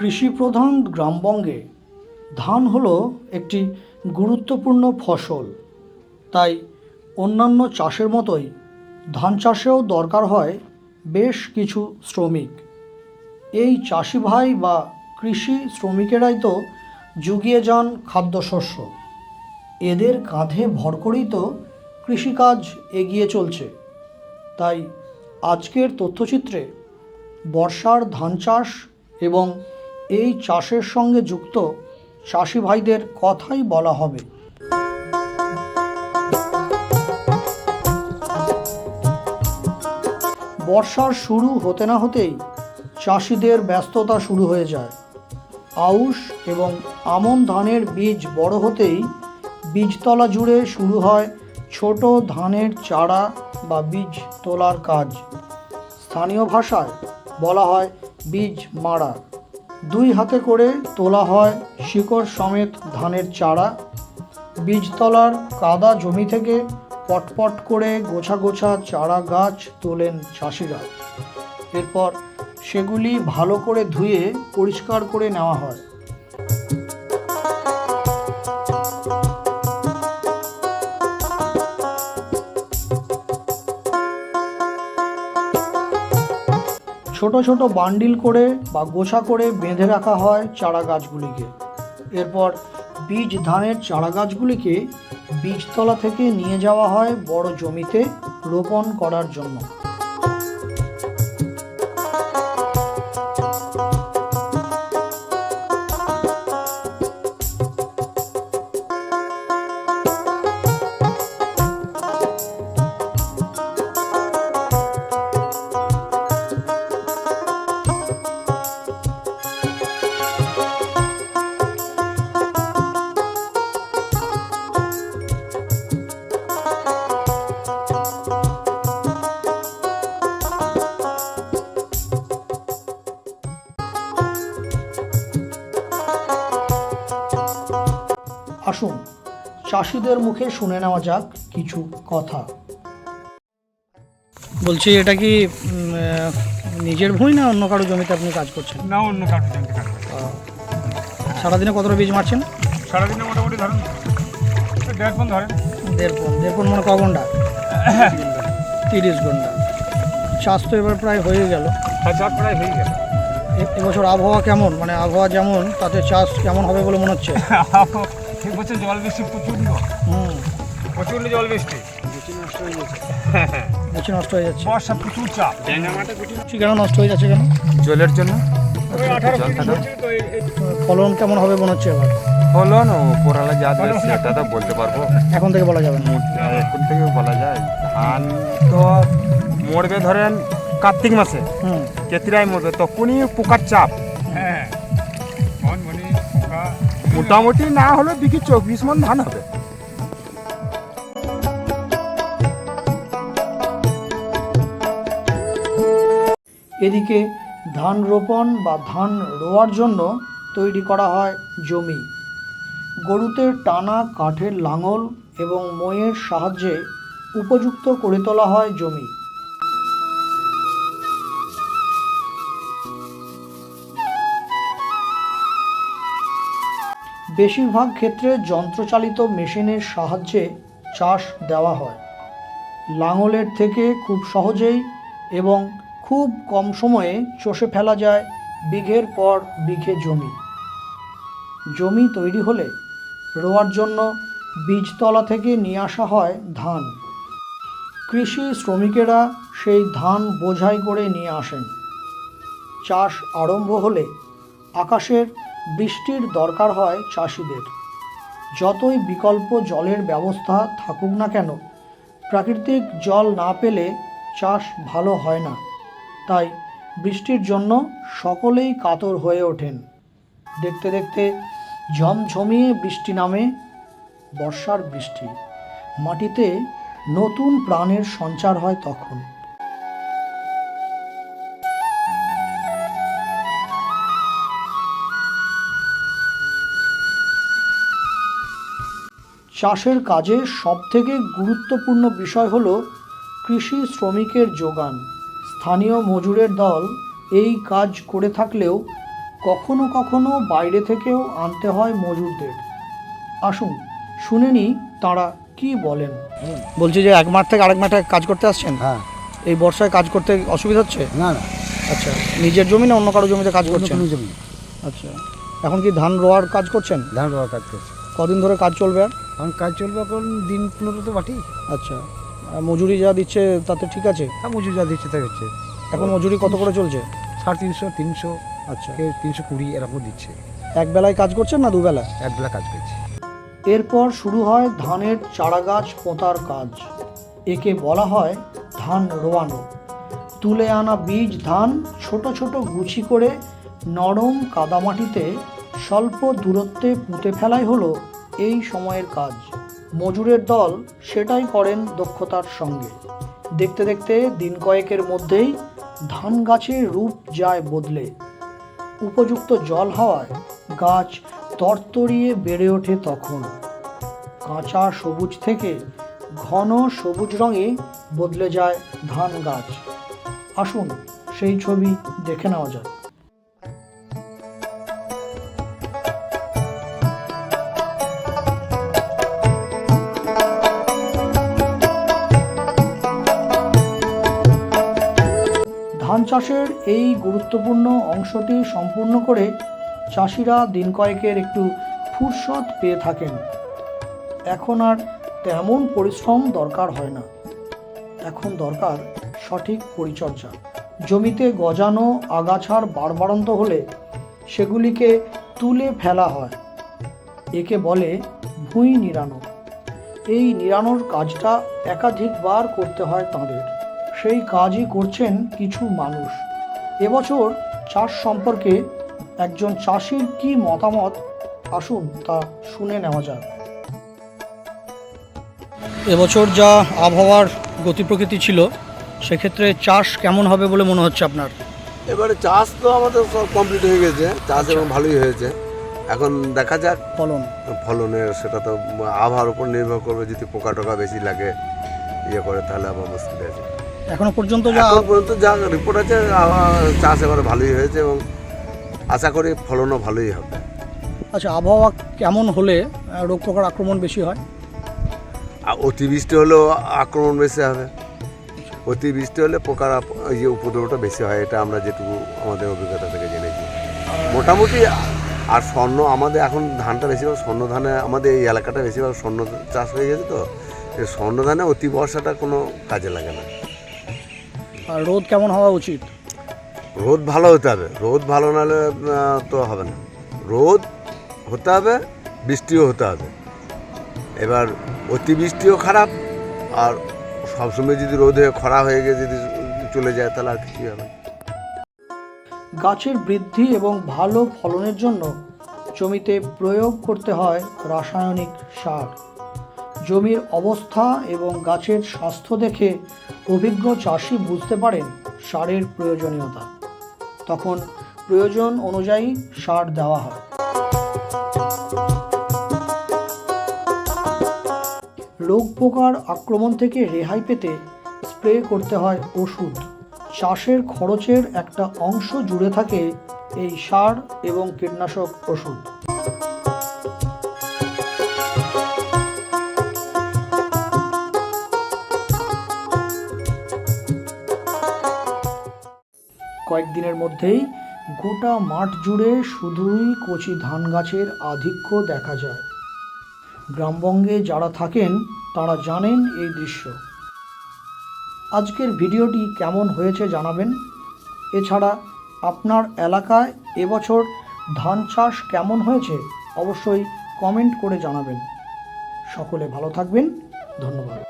কৃষিপ্রধান গ্রামবঙ্গে ধান হলো একটি গুরুত্বপূর্ণ ফসল। তাই অন্যান্য চাষের মতোই ধান চাষেও দরকার হয় বেশ কিছু শ্রমিক। এই চাষি ভাই বা কৃষি শ্রমিকেরাই তো জুগিয়ে যান খাদ্যশস্য। এদের কাঁধে ভর করেই তো কৃষিকাজ এগিয়ে চলছে। তাই আজকের তথ্যচিত্রে বর্ষার ধান চাষ এবং এই চাষের সঙ্গে যুক্ত চাষি ভাইদের কথাই বলা হবে। বর্ষার শুরু হতে না হতেই চাষিদের ব্যস্ততা শুরু হয়ে যায়। আউশ এবং আমন ধানের বীজ বড় হতেই বীজতলা জুড়ে শুরু হয় ছোট ধানের চারা বা বীজ তোলার কাজ। স্থানীয় ভাষায় বলা হয় বীজ মারা দুই হাতে করে তোলা হয় শিকড় সমেত ধানের চারা। বীজতলার কাদা জমি থেকে পটপট করে গোছা গোছা চারা গাছ তোলেন চাষিরা। এরপর সেগুলি ভালো করে ধুয়ে পরিষ্কার করে নেওয়া হয়। ছোট ছোট বান্ডিল করে বা গোছা করে বেঁধে রাখা হয় চারা গাছগুলিকে এরপর বীজ ধানের চারা গাছগুলিকে বীজতলা থেকে নিয়ে যাওয়া হয় বড় জমিতে রোপণ করার জন্য। চাষিদের মুখে শুনে নেওয়া যাক কিছু কথা। বলছি এটা কি নিজের ভূমি না অন্য কারও জমিতে আপনি কাজ করছেন? না অন্য কারোর জমিতে কাজ করে সারাদিনে কতটা বীজ মারছেন? সারাদিনে মোটামুটি ধরেন দেড় পন ধরেন। দেড় পন দেড় পন মানে ক ঘণ্টা? তিরিশ ঘণ্টা। চাষ তো এবার প্রায় হয়ে গেল। চাষ প্রায় হয়ে গেল। এবছর আবহাওয়া কেমন? মানে আবহাওয়া যেমন তাতে চাষ কেমন হবে বলে মনে হচ্ছে? এই বছর জল বৃষ্টি প্রচণ্ড। হুম প্রচণ্ড জল বৃষ্টি। নষ্ট হয়ে যাচ্ছে। বর্ষা প্রচুর চাপ। কেন নষ্ট হয়ে যাচ্ছে কেন? জলের জন্য। জল থাকা ফলন কেমন হবে মনে হচ্ছে এবার? হলো না উপরালা যা সেটা তো বলতে পারব। এখন থেকে বলা যাবে না। এখন থেকে বলা যায়। ধান তো মরবে ধরেন কার্তিক মাসে। হুম। কেতিরাই মরবে। তখনই পোকার চাপ। মোটামুটি না হলে দেখি চব্বিশ মন ধান হবে। এদিকে ধান রোপণ বা ধান রোয়ার জন্য তৈরি করা হয় জমি। গরুতে টানা, কাঠের লাঙল এবং মইয়ের সাহায্যে উপযুক্ত করে তোলা হয় জমি। বেশিরভাগ ক্ষেত্রে যন্ত্রচালিত মেশিনের সাহায্যে চাষ দেওয়া হয়। লাঙলের থেকে খুব সহজেই এবং খুব কম সময়ে চষে ফেলা যায় বিঘের পর বিঘে জমি। জমি তৈরি হলে রোয়ার জন্য বীজতলা থেকে নিয়ে আসা হয় ধান। কৃষি শ্রমিকেরা সেই ধান বোঝাই করে নিয়ে আসেন। চাষ আরম্ভ হলে আকাশের বৃষ্টির দরকার হয় চাষিদের। যতই বিকল্প জলের ব্যবস্থা থাকুক না কেন, প্রাকৃতিক জল না পেলে চাষ ভালো হয় না। তাই বৃষ্টির জন্য সকলেই কাতর হয়ে ওঠেন। দেখতে দেখতে ঝমঝমিয়ে বৃষ্টি নামে বর্ষার বৃষ্টি। মাটিতে নতুন প্রাণের সঞ্চার হয় তখন। চাষের কাজে সবথেকে গুরুত্বপূর্ণ বিষয় হলো কৃষি শ্রমিকের যোগান। স্থানীয় মজুরের দল এই কাজ করে থাকলেও কখনো কখনো বাইরে থেকেও আনতে হয় মজুরদের। আসুন শুনে নি তাঁরা কি বলেন। বলছি যে এক মাঠ থেকে আরেক মাঠে কাজ করতে আসছেন? হ্যাঁ। এই বর্ষায় কাজ করতে অসুবিধা হচ্ছে? না না। আচ্ছা নিজের জমি না অন্য কারও জমিতে কাজ অন্য করছেন? জমি। আচ্ছা এখন কি ধান রোয়ার কাজ করছেন? ধান রোয়ার কাজ করছে। কদিন ধরে কাজ চলবে আর? এখন কাজ চলবে এখন দিন পনেরো তো বাটি আচ্ছা। আর মজুরি যা দিচ্ছে তাতে ঠিক আছে? হ্যাঁ মজুরি যা দিচ্ছে তাই হচ্ছে। এখন মজুরি কত করে চলছে? সাড়ে তিনশো তিনশো আচ্ছা। কেউ তিনশো কুড়ি এরকম দিচ্ছে। এক বেলায় কাজ করছেন না দুবেলা একবেলা কাজ করছে। এরপর শুরু হয় ধানের চারা গাছ পোঁতার কাজ। একে বলা হয় ধান রোয়ানো। তুলে আনা বীজ ধান ছোট ছোট গুছি করে নরম কাদামাটিতে স্বল্প দূরত্বে পুঁতে ফেলাই হলো এই সময়ের কাজ। মজুরের দল সেটাই করেন দক্ষতার সঙ্গে। দেখতে দেখতে দিন কয়েকের মধ্যেই ধান গাছের রূপ যায় বদলে। উপযুক্ত জল হওয়ায় গাছ তরতরিয়ে বেড়ে ওঠে তখন। কাঁচা সবুজ থেকে ঘন সবুজ রঙে বদলে যায় ধান গাছ। আসুন সেই ছবি দেখে নেওয়া যাক। চাষের এই গুরুত্বপূর্ণ অংশটি সম্পূর্ণ করে চাষিরা দিন কয়েকের একটু ফুরসত পেয়ে থাকেন। এখন আর তেমন পরিশ্রম দরকার হয় না। এখন দরকার সঠিক পরিচর্যা। জমিতে গজানো আগাছার বাড়বাড়ন্ত হলে সেগুলিকে তুলে ফেলা হয়। একে বলে ভুঁই নিড়ানো। এই নিড়ানোর কাজটা একাধিকবার করতে হয় তাঁদের। সেই কাজই করছেন কিছু মানুষ। এবছর চাষ সম্পর্কে একজন চাষির কি মতামত? আসুন তা শুনে নেওয়া যাক। এবছর যা আবহাওয়ার গতি প্রকৃতি ছিল সেক্ষেত্রে চাষ কেমন হবে বলে মনে হচ্ছে আপনার? এবারে চাষ তো আমাদের সব কমপ্লিট হয়ে গেছে। চাষ এবং ভালোই হয়েছে। এখন দেখা যাক। ফলন? ফলনের সেটা তো আবহাওয়ার উপর নির্ভর করবে। যদি পোকা টোকা বেশি লাগে ইয়ে করে তাহলে আবার মুশকিল আছে এখনও পর্যন্ত যা এখন পর্যন্ত যা রিপোর্ট আছে চাষ এবারে ভালোই হয়েছে এবং আশা করি ফলনও ভালোই হবে। আচ্ছা আবহাওয়া কেমন হলে রোগ পোকার আক্রমণ বেশি হয়? আর অতিবৃষ্টি হলেও আক্রমণ বেশি হবে। অতিবৃষ্টি হলে পোকার ইয়ে উপদ্রবটা বেশি হয় এটা আমরা যেটুকু আমাদের অভিজ্ঞতা থেকে জেনেছি। মোটামুটি আর স্বর্ণ আমাদের এখন ধানটা বেশিরভাগ স্বর্ণ ধানে আমাদের এই এলাকাটা বেশিরভাগ স্বর্ণ চাষ হয়ে গেছে তো স্বর্ণ ধানে অতি বর্ষাটা কোনো কাজে লাগে না। আর রোদ কেমন হওয়া উচিত? রোদ ভালো হতে হবে। রোদ ভালো না হলে তো হবে না। রোদ হতে হবে বৃষ্টিও হতে হবে। এবার অতিবৃষ্টিও খারাপ আর সবসময় যদি রোদ হয়ে খরা হয়ে গিয়ে যদি চলে যায় তাহলে আর কিছুই হবে। গাছের বৃদ্ধি এবং ভালো ফলনের জন্য জমিতে প্রয়োগ করতে হয় রাসায়নিক সার। জমির অবস্থা এবং গাছের স্বাস্থ্য দেখে অভিজ্ঞ চাষি বুঝতে পারেন সারের প্রয়োজনীয়তা। তখন প্রয়োজন অনুযায়ী সার দেওয়া হয়। রোগ পোকার আক্রমণ থেকে রেহাই পেতে স্প্রে করতে হয় ওষুধ। চাষের খরচের একটা অংশ জুড়ে থাকে এই সার এবং কীটনাশক ওষুধ। কয়েকদিনের মধ্যেই গোটা মাঠ জুড়ে শুধুই কচি ধান গাছের আধিক্য দেখা যায়। গ্রামবঙ্গে যারা থাকেন, তারা জানেন এই দৃশ্য। আজকের ভিডিওটি কেমন হয়েছে জানাবেন। এছাড়া আপনার এলাকায় এবছর ধান চাষ কেমন হয়েছে অবশ্যই কমেন্ট করে জানাবেন। সকলে ভালো থাকবেন। ধন্যবাদ।